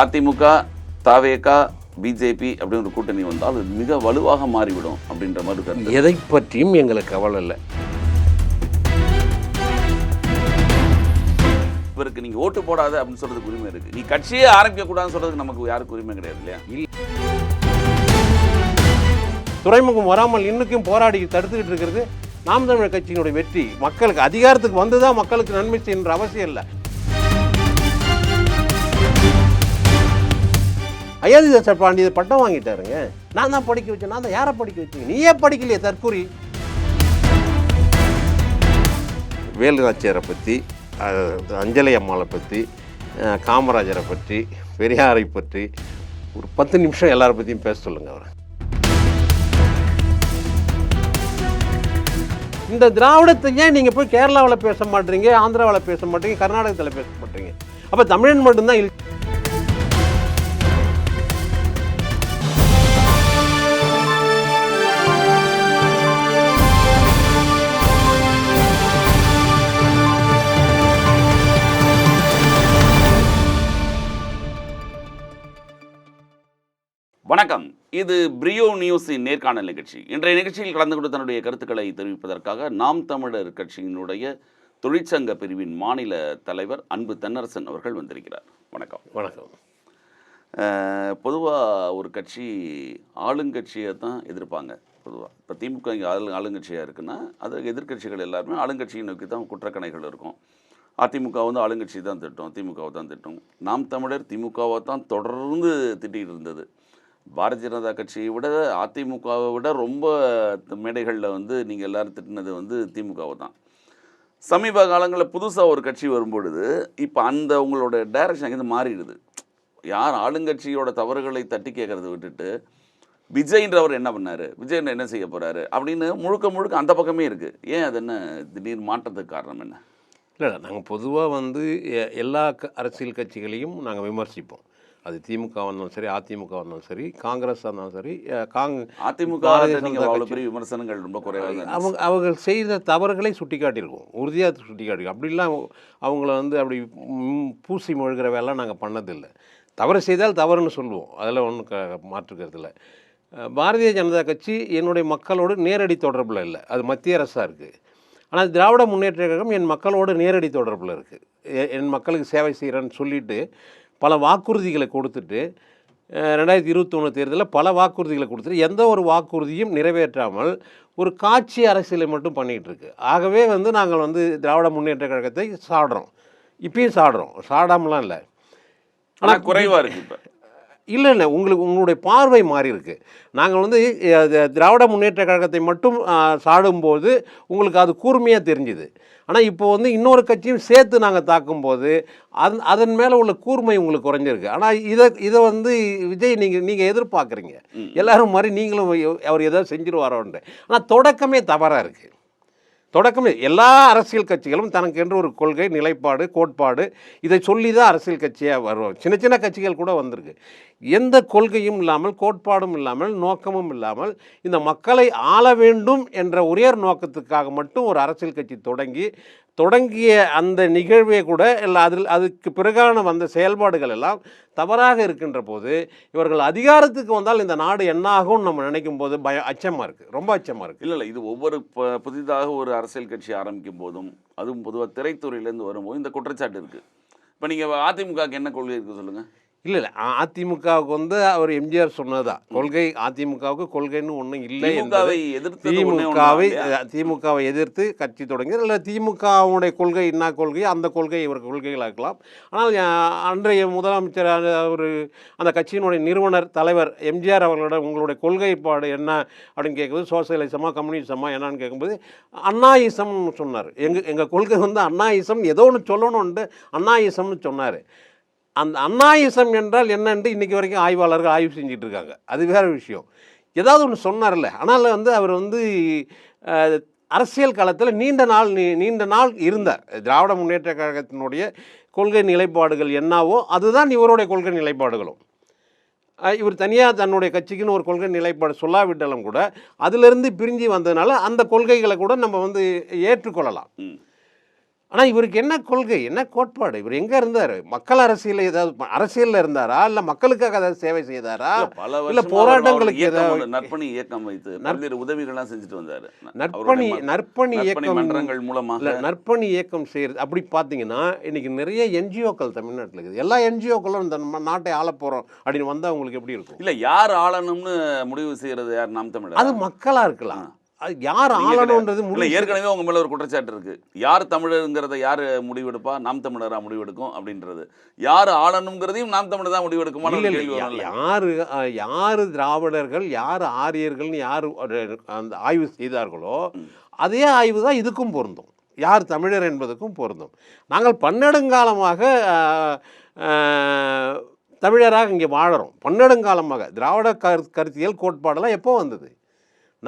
அதிமுக தாவேகா BJP அப்படின்னு ஒரு கூட்டணி வந்தால் அது மிக வலுவாக மாறிவிடும் அப்படின்ற மாதிரி கருத்து. எதை பற்றியும் எங்களுக்கு கவலை இல்லை. இவருக்கு நீங்க ஓட்டு போடாத அப்படின்னு சொல்றதுக்கு உரிமை இருக்கு. நீ கட்சியே ஆரம்பிக்க கூடாதுன்னு சொல்றதுக்கு நமக்கு யாருக்கு உரிமை கிடையாது இல்லையா? துறைமுகம் வராமல் இன்னுக்கும் போராடி தடுத்துக்கிட்டு இருக்கிறது நாம் தமிழர் கட்சியினுடைய வெற்றி. மக்களுக்கு அதிகாரத்துக்கு வந்து தான் மக்களுக்கு நன்மை செய்யணுன்ற அவசியம் இல்லை. அயோத்திதாசர் பாண்டியர் பட்டம் வாங்கிட்டாருங்க. நான் தான் படிக்க வச்சேன். நான் தான் யாரை படிக்க வச்சீங்க? நீயே படிக்கலையே தற்கூரி. வேலுநாச்சியாரை பற்றி அஞ்சலி அம்மாளை பற்றி காமராஜரை பற்றி பெரியாரை பற்றி ஒரு பத்து நிமிஷம் எல்லாரை பற்றியும் பேச சொல்லுங்க அவரை. இந்த திராவிடத்தை ஏன் நீங்கள் போய் கேரளாவில் பேச மாட்டீங்க ஆந்திராவில் பேச மாட்டீங்க கர்நாடகத்தில் பேச மாட்டீங்க? அப்போ தமிழன் மட்டும்தான் வணக்கம். இது பிரியோ நியூஸின் நேர்காணல் நிகழ்ச்சி. இன்றைய நிகழ்ச்சியில் கலந்து கொண்டு தன்னுடைய கருத்துக்களை தெரிவிப்பதற்காக நாம் தமிழர் கட்சியினுடைய தொழிற்சங்க பிரிவின் மாநில தலைவர் அன்பு தென்னரசன் அவர்கள் வந்திருக்கிறார். வணக்கம். வணக்கம். பொதுவாக ஒரு கட்சி ஆளுங்கட்சியை தான் எதிர்ப்பாங்க பொதுவாக இப்போ திமுக இங்கே ஆளு ஆளுங்கட்சியாக இருக்குன்னா அது எதிர்க்கட்சிகள் எல்லாருமே ஆளுங்கட்சியை நோக்கி தான் குற்றக்கணைகள் இருக்கும். அதிமுக வந்து ஆளுங்கட்சி தான் திட்டம் திமுகவை தான் திட்டம். நாம் தமிழர் திமுகவை தான் தொடர்ந்து திட்டிகிட்டு இருந்தது. பாரதிய ஜனதா கட்சியை விட அதிமுகவை விட ரொம்ப மேடைகளில் வந்து நீங்கள் எல்லாரும் திட்டினது வந்து திமுகவை தான். சமீப காலங்களில் புதுசாக ஒரு கட்சி வரும்பொழுது இப்போ அந்த உங்களோட டைரக்ஷன் அங்கேருந்து மாறிடுது. யார் ஆளுங்கட்சியோட தவறுகளை தட்டி கேட்குறத விட்டுட்டு விஜய்ன்றவர் என்ன பண்ணார்? விஜய்ன்ற என்ன செய்ய போகிறாரு அப்படின்னு முழுக்க முழுக்க அந்த பக்கமே இருக்குது ஏன் அது என்ன திடீர் மாற்றத்துக்கு காரணம் என்ன? இல்லை நாங்கள் பொதுவாக வந்து எல்லா க- அரசியல் கட்சிகளையும் நாங்கள் விமர்சிப்போம். அது திமுக வந்தாலும் சரி அதிமுக வந்தாலும் சரி காங்கிரஸ் இருந்தாலும் சரி காங் அதிமுக. பெரிய விமர்சனங்கள் ரொம்ப குறைவாக. அவங்க அவர்கள் செய்த தவறுகளை சுட்டிக்காட்டியிருக்கோம். உறுதியாக சுட்டிக்காட்டியிருக்கோம். அப்படிலாம் அவங்கள வந்து அப்படி பூசி மொழுகிற வேலை நாங்கள் பண்ணதில்லை. தவறு செய்தால் தவறுன்னு சொல்லுவோம். அதில் ஒன்றும் க மாற்றுக்கிறது இல்லை. அஹ், பாரதிய ஜனதா கட்சி என்னுடைய மக்களோடு நேரடி தொடர்பில் இல்லை. அது மத்திய அரசாக இருக்குது ஆனால் திராவிட முன்னேற்ற கழகம் என் மக்களோடு நேரடி தொடர்பில் இருக்குது என் மக்களுக்கு சேவை செய்கிறேன்னு சொல்லிட்டு பல வாக்குறுதிகளை கொடுத்துட்டு ரெண்டாயிரத்தி இருபத்தொன்று தேர்தலில் பல வாக்குறுதிகளை கொடுத்துட்டு எந்த ஒரு வாக்குறுதியும் நிறைவேற்றாமல் ஒரு காட்சி அரசியலை மட்டும் பண்ணிகிட்டு இருக்கு. ஆகவே வந்து நாங்கள் வந்து திராவிட முன்னேற்ற கழகத்தை சாடுறோம். இப்பயும் சாடுறோம். சாடாமலாம் இல்லை. ஆனா குறைவா இருக்கு இப்ப. இல்லை இல்லை உங்களுக்கு உங்களுடைய பார்வை மாறி இருக்கு. நாங்கள் வந்து திராவிட முன்னேற்ற கழகத்தை மட்டும் சாடும்போது உங்களுக்கு அது கூர்மையாக தெரிஞ்சுது. ஆனால் இப்போ வந்து இன்னொரு கட்சியும் சேர்த்து நாங்கள் தாக்கும்போது அந் அதன் மேலே உள்ள கூர்மை உங்களுக்கு குறைஞ்சிருக்கு. ஆனால் இதை இதை வந்து விஜய் நீங்கள் நீங்கள் எதிர்பார்க்குறீங்க. எல்லாரும் மாதிரி நீங்களும் அவர் ஏதோ செஞ்சிருவாரோன்ட்டு. ஆனால் தொடக்கமே தவறாக இருக்குது தொடக்கமே எல்லா அரசியல் கட்சிகளும் தனக்கு என்று ஒரு கொள்கை நிலைப்பாடு கோட்பாடு இதை சொல்லி தான் அரசியல் கட்சியாக வரும். சின்ன சின்ன கட்சிகள் கூட வந்திருக்கு. எந்த கொள்கையும் இல்லாமல் கோட்பாடும் இல்லாமல் நோக்கமும் இல்லாமல் இந்த மக்களை ஆள வேண்டும் என்ற உயர் நோக்கத்துக்காக மட்டும் ஒரு அரசியல் கட்சி தொடங்கி தொடங்கிய அந்த நிகழ்வே கூட இல்லை அதில் அதுக்கு பிறகான வந்த செயல்பாடுகள் எல்லாம் தவறாக இருக்கின்ற போது இவர்கள் அதிகாரத்துக்கு வந்தால் இந்த நாடு என்ன ஆகும்னு நம்ம நினைக்கும் போது பயம் அச்சமாக இருக்குது ரொம்ப அச்சமாக இருக்குது இல்லை இல்லை. இது ஒவ்வொரு புதிதாக ஒரு அரசியல் கட்சி ஆரம்பிக்கும் போதும் அதுவும் பொதுவாக திரைத்துறையிலேருந்து வரும்போது இந்த குற்றச்சாட்டு இருக்குது இப்போ நீங்கள் அதிமுகவுக்கு என்ன கொள்கை இருக்குது சொல்லுங்கள் இல்லை இல்லை. அதிமுகவுக்கு வந்து அவர் எம்ஜிஆர் சொன்னதுதான் கொள்கை அதிமுகவுக்கு கொள்கைன்னு ஒன்றும் இல்லை என்பது திமுகவை திமுகவை எதிர்த்து கட்சி தொடங்கி இல்லை திமுகவுடைய கொள்கை என்ன கொள்கை அந்த கொள்கை இவர் கொள்கைகளாக இருக்கலாம் ஆனால் அன்றைய முதலமைச்சர் ஒரு அந்த கட்சியினுடைய நிறுவனர் தலைவர் எம்ஜிஆர் அவர்களோட உங்களுடைய கொள்கைப்பாடு என்ன அப்படின்னு கேட்கும்போது சோசியலிசமா கம்யூனிசமா என்னன்னு கேட்கும்போது அண்ணாயிசம்னு சொன்னார். எங்கள் எங்கள் கொள்கை வந்து அண்ணாயிசம் ஏதோ ஒன்று சொல்லணும்னு அண்ணாயிசம்னு சொன்னார். அந்த அன்னாயிசம் என்றால் என்னென்று இன்றைக்கி வரைக்கும் ஆய்வாளர்கள் ஆய்வு செஞ்சுட்டு இருக்காங்க அது வேறு விஷயம். ஏதாவது ஒன்று சொன்னார்ல. ஆனால் வந்து அவர் வந்து அரசியல் காலத்தில் நீண்ட நாள் நீ- நீண்ட நாள் இருந்தார். திராவிட முன்னேற்ற கழகத்தினுடைய கொள்கை நிலைப்பாடுகள் என்னவோ அதுதான் இவருடைய கொள்கை நிலைப்பாடுகளும். இவர் தனியாக தன்னுடைய கட்சிக்குன்னு ஒரு கொள்கை நிலைப்பாடு சொல்லாவிட்டாலும் கூட அதிலிருந்து பிரிஞ்சு வந்ததுனால அந்த கொள்கைகளை கூட நம்ம வந்து ஏற்றுக்கொள்ளலாம். ஆனால் இவருக்கு என்ன கொள்கை? என்ன கோட்பாடு? இவர் எங்கே இருந்தார்? மக்கள் அரசியலில் ஏதாவது அரசியல்ல இருந்தாரா? இல்லை மக்களுக்காக ஏதாவது சேவை செய்தாரா? இல்ல, பல இல்ல, போராட்டங்களுக்கு ஏதாவது- நற்பணி இயக்கம் வைத்து பல்வேறு உதவிகள்லாம் செஞ்சுட்டு வந்தாரு. நற்பணி நற்பணி இயக்கம் மன்றங்கள் மூலமாக இல்லை நற்பணி இயக்கம் செய்கிறது அப்படி பார்த்தீங்கன்னா இன்னைக்கு நிறைய என்ஜிஓக்கள் தமிழ்நாட்டில் இருக்குது. எல்லா என்ஜிஓக்களும் இந்த நம்ம நாட்டை ஆள போகிறோம் அப்படின்னு வந்தால் உங்களுக்கு எப்படி இருக்கும்? இல்ல யார் ஆளணும்னு முடிவு செய்யறது யார்? நாம் தமிழர்? அது மக்களாக இருக்கலாம். யார் நீங்க ஆளணுன்றது முடிவு ஏற்கனவே உங்க மேல ஒரு குற்றச்சாட்டு இருக்கு. யார் தமிழருங்கிறத யார் முடிவெடுப்பா? நாம் தமிழரா முடிவெடுக்கும் அப்படின்றது. யார் ஆளணுங்கிறதையும் நாம் தமிழர் தான் முடிவெடுக்குமா. யார் யார் திராவிடர்கள் யார் ஆரியர்கள்னு யார் அந்த ஆய்வு செய்தார்களோ அதே ஆய்வு தான் இதுக்கும் பொருந்தும். யார் தமிழர் என்பதுக்கும் பொருந்தும். நாங்கள் பன்னெடுங்காலமாக தமிழராக இங்கே வாழறோம். பன்னெடுங்காலமாக திராவிட கரு கருத்தியல் கோட்பாடெல்லாம் எப்போ வந்தது?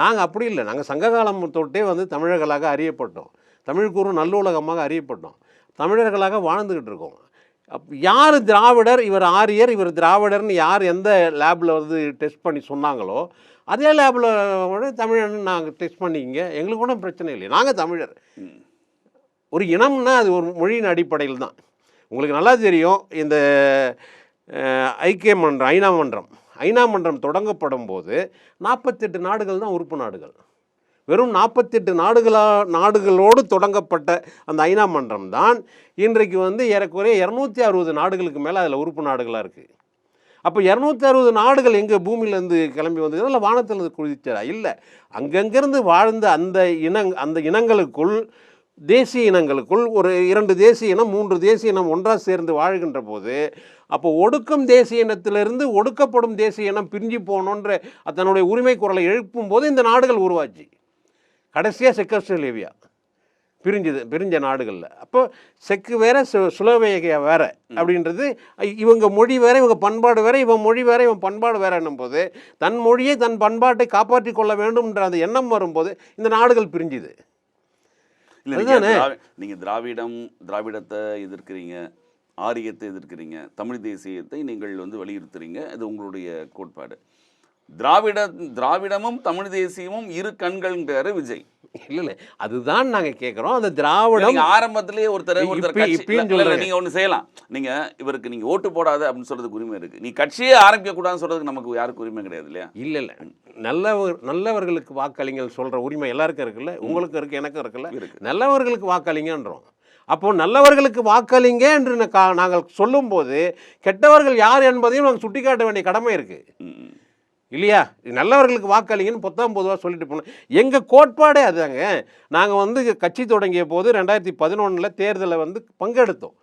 நாங்கள் அப்படி இல்லை. நாங்கள் சங்ககாலம் தொட்டே வந்து தமிழர்களாக அறியப்பட்டோம். தமிழ் நல்லுலகமாக அறியப்பட்டோம். தமிழர்களாக வாழ்ந்துக்கிட்டு இருக்கோம். அப் யார் திராவிடர்? இவர் ஆரியர் இவர் திராவிடர்னு யார் எந்த லேபில் வந்து டெஸ்ட் பண்ணி சொன்னாங்களோ அதே லேபில் தமிழர்னு நாங்கள் டெஸ்ட் பண்ணிங்க எங்களுக்கு ஒன்றும் பிரச்சனை இல்லை நாங்கள் தமிழர். ஒரு இனம்னா அது ஒரு மொழியின் அடிப்படையில் தான் உங்களுக்கு நல்லா தெரியும் இந்த ஐக்கிய மன்றம் ஐநா மன்றம். ஐநா மன்றம் தொடங்கப்படும் போது நாற்பத்தெட்டு நாடுகள் தான் உறுப்பு நாடுகள். வெறும் நாற்பத்தெட்டு நாடுகளா நாடுகளோடு தொடங்கப்பட்ட அந்த ஐநா மன்றம் தான் இன்றைக்கு வந்து ஏறக்குறைய இரநூத்தி அறுபது நாடுகளுக்கு மேலே அதில் உறுப்பு நாடுகளாக இருக்குது அப்போ இரநூத்தி அறுபது நாடுகள் எங்கே பூமியிலேருந்து கிளம்பி வந்தது இல்லை வானத்திலிருந்து குதிச்சதா இல்லை. அங்கங்கேருந்து வாழ்ந்த அந்த இனங் அந்த இனங்களுக்குள் தேசிய இனங்களுக்குள் ஒரு இரண்டு தேசிய இனம் மூன்று தேசிய இனம் ஒன்றாக சேர்ந்து வாழ்கின்ற போது அப்போ ஒடுக்கும் தேசிய இனத்திலிருந்து ஒடுக்கப்படும் தேசிய இனம் பிரிஞ்சு போகணுன்ற தன்னுடைய உரிமை குரலை எழுப்பும் போது இந்த நாடுகள் உருவாச்சு. கடைசியாக செக்கோஸ்ட்ரேலியா பிரிஞ்சுது பிரிஞ்ச நாடுகளில். அப்போ செக்கு வேற சு- சுலோவேகியா வேற அப்படின்றது இவங்க மொழி வேற இவங்க பண்பாடு வேற இவன் மொழி வேற இவன் பண்பாடு வேற போது தன் மொழியை தன் பண்பாட்டை காப்பாற்றி கொள்ள வேண்டும்ன்ற அந்த எண்ணம் வரும்போது இந்த நாடுகள் பிரிஞ்சுது. இல்ல நீங்க அதுதானே? திராவி- நீங்க திராவிடம் திராவிடத்தை எதிர்க்கிறீங்க. ஆரியத்தை எதிர்க்கிறீங்க தமிழ் தேசியத்தை நீங்கள் வந்து வலியுறுத்துறீங்க இது உங்களுடைய கோட்பாடு. திராவிட திராவிடமும் தமிழ் தேசியமும் இரு கண்கள்ன்றாரு விஜய். இல்லை இல்லை அதுதான் நாங்கள் கேட்குறோம் அந்த திராவிடம் நீங்க ஆரம்பத்திலேயே ஒருத்தர் ஒருத்தர். நீங்க ஒண்ணு செய்யலாம். நீங்க இவருக்கு நீங்க ஓட்டு போடாத அப்படின்னு சொல்றதுக்கு உரிமை இருக்கு. நீ கட்சியே ஆரம்பிக்க கூடாதுன்னு சொல்றதுக்கு நமக்கு யாருக்கும் உரிமை கிடையாது இல்லையா? இல்லை இல்லை. நல்லவர் நல்லவர்களுக்கு வாக்களிங்கள் சொல்கிற உரிமை எல்லாருக்கும் இருக்குல்ல? உங்களுக்கும் இருக்குது எனக்கும் இருக்குல்ல? இருக்கு. நல்லவர்களுக்கு வாக்களிங்கன்றோம். அப்போ நல்லவர்களுக்கு வாக்களிங்க என்று கா- நாங்கள் சொல்லும்போது கெட்டவர்கள் யார் என்பதையும் நாங்கள் சுட்டிக்காட்ட வேண்டிய கடமை இருக்குது. இல்லையா? நல்லவர்களுக்கு வாக்களிங்கன்னு பொத்தாம் பொதுவாக சொல்லிட்டு போனோம் எங்கள் கோட்பாடே அதுதாங்க. நாங்கள் வந்து கட்சி தொடங்கிய போது ரெண்டாயிரத்தி பதினொன்றில் தேர்தலில் வந்து பங்கெடுத்தோம்.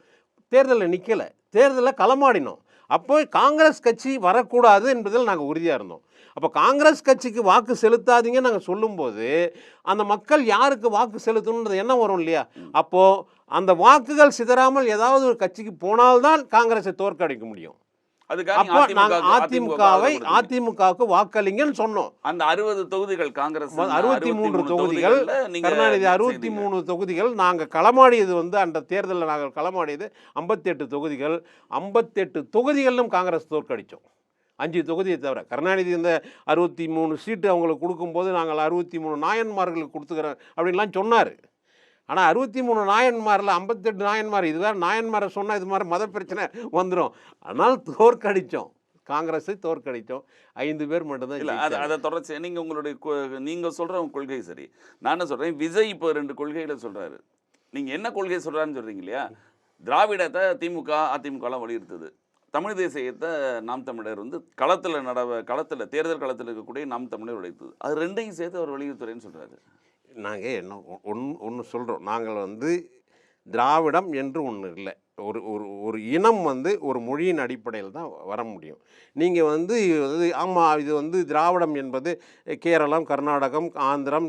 தேர்தலில் நிற்கலை தேர்தலில் களமாடினோம். அப்போ காங்கிரஸ் கட்சி வரக்கூடாது என்பதில் நாங்கள் உறுதியாக இருந்தோம். அப்போ காங்கிரஸ் கட்சிக்கு வாக்கு செலுத்தாதீங்க நாங்கள் சொல்லும்போது அந்த மக்கள் யாருக்கு வாக்கு செலுத்தணுன்றது என்ன வரும் இல்லையா? அப்போது அந்த வாக்குகள் சிதறாமல் ஏதாவது ஒரு கட்சிக்கு போனால்தான் காங்கிரஸை தோற்கடிக்க முடியும். அப்போ நீங்க நாங்கள் அதிமுக அதிமுகவை அதிமுக அதிமுகவுக்கு வாக்களிங்கன்னு சொன்னோம். அந்த அறுபது தொகுதிகள் காங்கிரஸ் அறுபத்தி மூன்று தொகுதிகள் கருணாநிதி அறுபத்தி மூணு தொகுதிகள் நாங்கள் களமாடியது வந்து அந்த தேர்தலில் நாங்கள் களமாடியது ஐம்பத்தெட்டு தொகுதிகள். ஐம்பத்தெட்டு தொகுதிகளிலும் காங்கிரஸ் தோற்கடித்தோம் அஞ்சு தொகுதியை தவிர. கருணாநிதி இந்த அறுபத்தி மூணு சீட்டு அவங்களுக்கு கொடுக்கும்போது நாங்கள் அறுபத்தி மூணு நாயன்மார்களுக்கு கொடுத்துக்கிறோம் அப்படின்லாம் சொன்னார். ஆனால் அறுபத்தி மூணு நாயன்மாரில் ஐம்பத்தெட்டு நாயன்மார் இது வேறு நாயன்மாரை சொன்னால் இது மாதிரி மத பிரச்சனை வந்துடும் ஆனால் தோற்கடித்தோம் காங்கிரஸை தோற்கடித்தோம் ஐந்து பேர் மட்டும்தான் இல்ல அது. அதை தொடர்ச்சி நீங்க உங்களுடைய கொ- நீங்க சொல்ற உங்க கொள்கை சரி. நான் என்ன சொல்றேன் விஜய் இப்போ ரெண்டு கொள்கையில சொல்றாரு. நீங்க என்ன கொள்கை சொல்றாருன்னு சொல்றீங்க இல்லையா? திராவிடத்தை திமுக அதிமுகலாம் வலியுறுத்துது. தமிழ் தேசியத்தை நாம் தமிழர் வந்து களத்துல நடவ களத்துல தேர்தல் களத்தில் இருக்கக்கூடிய நாம் தமிழர் உழைத்தது அது ரெண்டையும் சேர்த்து அவர் வலியுறுத்துறேன்னு சொல்றாரு. நாங்கள் என்ன ஒன்று ஒன்று சொல்கிறோம் நாங்கள் வந்து திராவிடம் என்று ஒன்று இல்லை. ஒரு ஒரு ஒரு இனம் வந்து ஒரு மொழியின் அடிப்படையில் தான் வர முடியும். நீங்கள் வந்து இது ஆமாம் இது வந்து திராவிடம் என்பது கேரளம் கர்நாடகம் ஆந்திரம்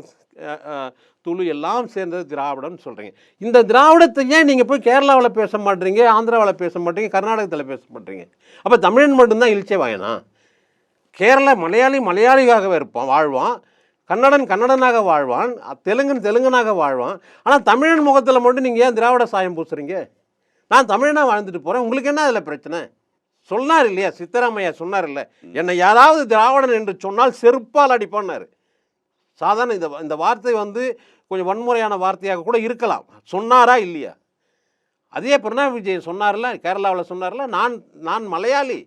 துளு எல்லாம் சேர்ந்தது திராவிடம்னு சொல்கிறீங்க இந்த திராவிடத்தை ஏன் நீங்கள் போய் கேரளாவில் பேச மாட்டீங்க ஆந்திராவில் பேச மாட்டீங்க கர்நாடகத்தில் பேச மாட்டீங்க? அப்போ தமிழன் மட்டும்தான் இழிச்சே வாயனா? கேரள மலையாளி மலையாளியாகவே இருப்பான் வாழ்வான். கன்னடன் கன்னடனாக வாழ்வான் தெலுங்கன் தெலுங்கனாக வாழ்வான். ஆனால் தமிழன் முகத்தில் மட்டும் நீங்கள் ஏன் திராவிட சாயம் பூசுறீங்க? நான் தமிழனாக வாழ்ந்துட்டு போகிறேன் உங்களுக்கு என்ன அதில் பிரச்சனை? சொன்னார் இல்லையா? சித்தராமையா சொன்னார் இல்லை? என்னை யாராவது திராவிடன் என்று சொன்னால் செருப்பால் அடிப்பான்னார். சாதாரண இந்த இந்த வார்த்தை வந்து கொஞ்சம் வன்முறையான வார்த்தையாக கூட இருக்கலாம். சொன்னாரா இல்லையா? அதே பிரணாப் விஜயன் சொன்னார்ல கேரளாவில் சொன்னார்ல நான் நான் மலையாளி.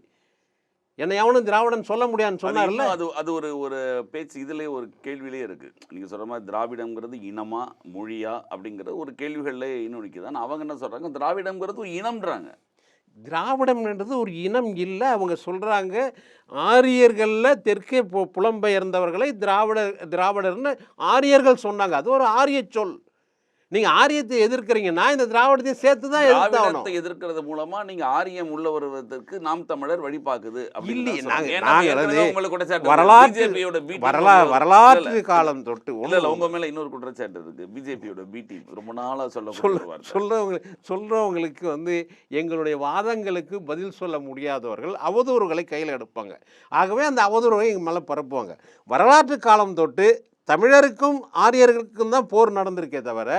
என்னை எவனும் திராவிடன் சொல்ல முடியாதுன்னு சொன்னார்ல? அது அது ஒரு ஒரு பேச்சு இதுலயே ஒரு கேள்வியிலே இருக்கு. நீங்க சொல்ற மாதிரி திராவிடம்ங்கிறது இனமா மொழியா அப்படிங்கிற ஒரு கேள்விகள்ல இன்னும் நிற்குது அவங்க என்ன சொல்றாங்க? திராவிடம்ங்கிறது ஒரு இனம்ன்றாங்க. திராவிடம்ன்றது ஒரு இனம் இல்லை. அவங்க சொல்கிறாங்க ஆரியர்களில் தெற்கே பு புலம்பெயர்ந்தவர்களை திராவிட திராவிடர்னு ஆரியர்கள் சொன்னாங்க. அது ஒரு ஆரிய சொல். நீங்கள் ஆரியத்தை எதிர்க்கிறீங்கன்னா இந்த திராவிடத்தையும் சேர்த்து தான் எதிர்த்தாகணும் எதிர்க்கிறது மூலமா நீங்க ஆரியம் உள்ள வருவதற்கு நாம் தமிழர் வழி பாக்குது அப்படின்னு இல்லையே, தான் சொல்றாங்க. நாங்க- ஏன்னா நாங்க ஏற்கனவே வந்து உங்களுக்கு குற்றச்சாட்டு வரலாற்று BJP யோட B team வரலா இல்ல, வரலாற்று. காலம் தொட்டு இல்ல இல்ல ஒன்று உங்க மேல இன்னொரு குற்றச்சாட்டு இருக்கு பிஜேபியோட பி டீம் ரொம்ப நாளா சொல்ல சொல்ல சொல்கிறவங்க சொல்கிறவங்களுக்கு வந்து எங்களுடைய வாதங்களுக்கு பதில் சொல்ல முடியாதவர்கள் அவதூறுகளை கையில் எடுப்பாங்க. ஆகவே அந்த அவதூறுகளை எங்கள் மேலே பரப்புவாங்க. வரலாற்று காலம் தொட்டு தமிழருக்கும் ஆரியர்களுக்கும் தான் போர் நடந்திருக்கே தவிர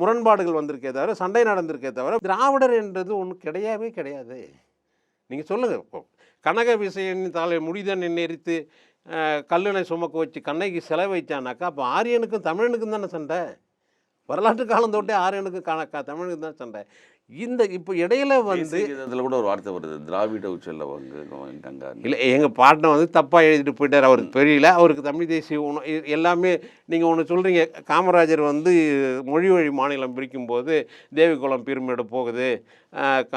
முரண்பாடுகள் வந்திருக்கே தவிர சண்டை நடந்திருக்கே தவிர திராவிடர் என்றது ஒன்றும் கிடையவே கிடையாது. நீங்கள் சொல்லுங்கள் இப்போ கனக விசயன் தலை முடிதன் நெறித்து கல்லணை கல்லினை சுமக்க வச்சு கண்ணகி சிலை வைச்சானாக்கா அப்போ ஆரியனுக்கும் தமிழனுக்கும் தானே சண்டை? வரலாற்று காலம் தொட்டே ஆரியனுக்கும் கணக்கா தமிழனுக்கும் தான் சண்டை. இந்த இப்போ இடையில வந்து கீதத்துல கூட ஒரு வார்த்தை வருது. திராவிட உச்சல்ல வங்க இல்லை எங்கள் பாட்டனை வந்து தப்பாக எழுதிட்டு போயிட்டார். அவருக்கு தெரியல. அவருக்கு தமிழ் தேசிய உண இ- எல்லாமே நீங்கள் ஒன்று சொல்கிறீங்க காமராஜர் வந்து மொழி வழி மாநிலம் பிரிக்கும்போது தேவிக்குளம் பிரமிடு போகுது.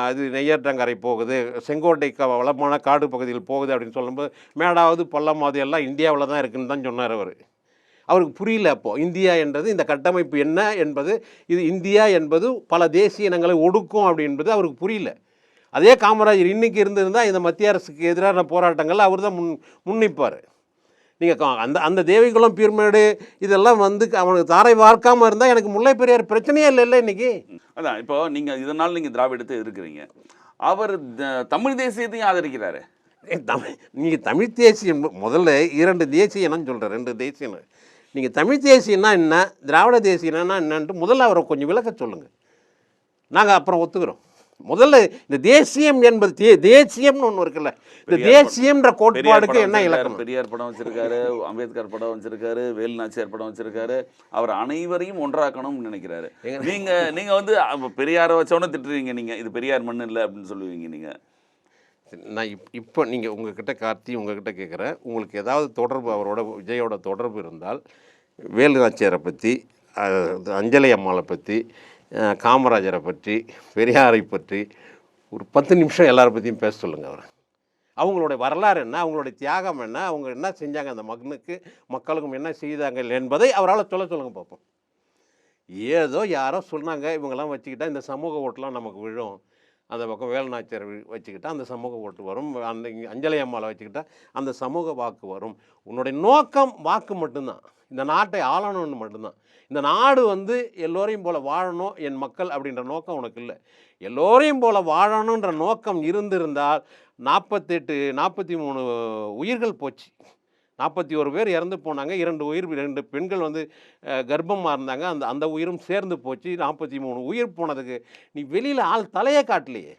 அது நெய்யாற்றங்கரை போகுது. செங்கோட்டை வளமான காடு பகுதியில் போகுது அப்படின்னு சொல்லும்போது மேடாவது பள்ளமாவது எல்லாம் இந்தியாவில் தான் இருக்குன்னு தான் சொன்னார் அவர். அவருக்கு புரியல அப்போ. இந்தியா என்றது இந்த கட்டமைப்பு என்ன என்பது இது இந்தியா என்பது பல தேசிய இனங்களை ஒடுக்கும் அப்படின்றது அவருக்கு புரியல. அதே காமராஜர் இன்னைக்கு இருந்திருந்தால் இந்த மத்திய அரசுக்கு எதிரான போராட்டங்கள் அவர் தான் முன் முன்னிப்பார். நீங்கள் அந்த அந்த தேவிகுளம் பீர்மேடு இதெல்லாம் வந்து அவனுக்கு தாரை வார்க்காமல் இருந்தால் எனக்கு முல்லை பெரியார் பிரச்சனையே இல்லைல்ல இன்னைக்கு? அதான் இப்போ நீங்க இதனால நீங்க திராவிடத்தை எதிர்க்கிறீங்க. அவர் த- தமிழ் தேசியத்தையும் ஆதரிக்கிறாரு. தமிழ் நீங்கள் தமிழ் தேசியம் முதல்ல இரண்டு தேசிய இனம் சொல்கிறேன் ரெண்டு தேசிய இனம். நீங்கள் தமிழ் தேசியம்னா என்ன திராவிட தேசியம்னா என்னன்ட்டு முதல்ல அவரை கொஞ்சம் விளக்க சொல்லுங்கள் நாங்கள் அப்புறம் ஒத்துக்கிறோம். முதல்ல இந்த தேசியம் என்பது தே தேசியம்னு ஒன்று இருக்குல்ல. இந்த தேசியம்ன்ற கோட்பாடுக்கு என்ன இலக்கணம்? பெரியார் படம் வச்சிருக்காரு அம்பேத்கர் படம் வச்சிருக்காரு வேலு நாச்சியார் படம் வச்சிருக்காரு. அவர் அனைவரையும் ஒன்றாக்கணும்னு நினைக்கிறாரு. எங்க- நீங்க நீங்க வந்து பெரியாரை வச்சோன்னு திட்டுறீங்க நீங்க. இது பெரியார் மண் இல்லை அப்படின்னு சொல்லுவீங்க நீங்க. நான் இப் இப்போ நீங்கள் உங்ககிட்ட கார்த்தி உங்ககிட்ட கேட்குறேன் உங்களுக்கு ஏதாவது தொடர்பு அவரோட விஜயோட தொடர்பு இருந்தால் வேலுநாச்சியாரை பற்றி அஞ்சலி அம்மாளை பற்றி காமராஜரை பற்றி பெரியாரை பற்றி ஒரு பத்து நிமிஷம் எல்லாரை பற்றியும் பேச சொல்லுங்கள் அவரை. அவங்களுடைய வரலாறு என்ன? அவங்களுடைய தியாகம் என்ன? அவங்க என்ன செஞ்சாங்க? அந்த மகனுக்கு மக்களுக்கும் என்ன செய்தாங்க என்பதை அவரால் சொல்ல சொல்லுங்கள் பார்ப்போம் ஏதோ யாரோ சொன்னாங்க. இவங்கெல்லாம் வச்சுக்கிட்டால் இந்த சமூக ஓட்டெலாம் நமக்கு விழும். அந்த பக்கம் வேலநாச்சியர் வச்சுக்கிட்டால் அந்த சமூக ஓட்டு வரும். அந்த அஞ்சலி அம்மாவை வச்சுக்கிட்டால் அந்த சமூக வாக்கு வரும். உன்னுடைய நோக்கம் வாக்கு மட்டும்தான். இந்த நாட்டை ஆளணும்னு மட்டும்தான். இந்த நாடு வந்து எல்லோரையும் போல் வாழணும் என் மக்கள் அப்படின்ற நோக்கம் உனக்கு இல்லை. எல்லோரையும் போல் வாழணுன்ற நோக்கம் இருந்திருந்தால் நாற்பத்தெட்டு நாற்பத்தி மூணு உயிர்கள் போச்சு. நாற்பத்தி ஒரு பேர் இறந்து போனாங்க. இரண்டு உயிர் ரெண்டு பெண்கள் வந்து கர்ப்பமாக இருந்தாங்க. அந்த அந்த உயிரும் சேர்ந்து போச்சு. நாற்பத்தி மூணு உயிர் போனதுக்கு நீ வெளியில் ஆள் தலையே காட்டலையே.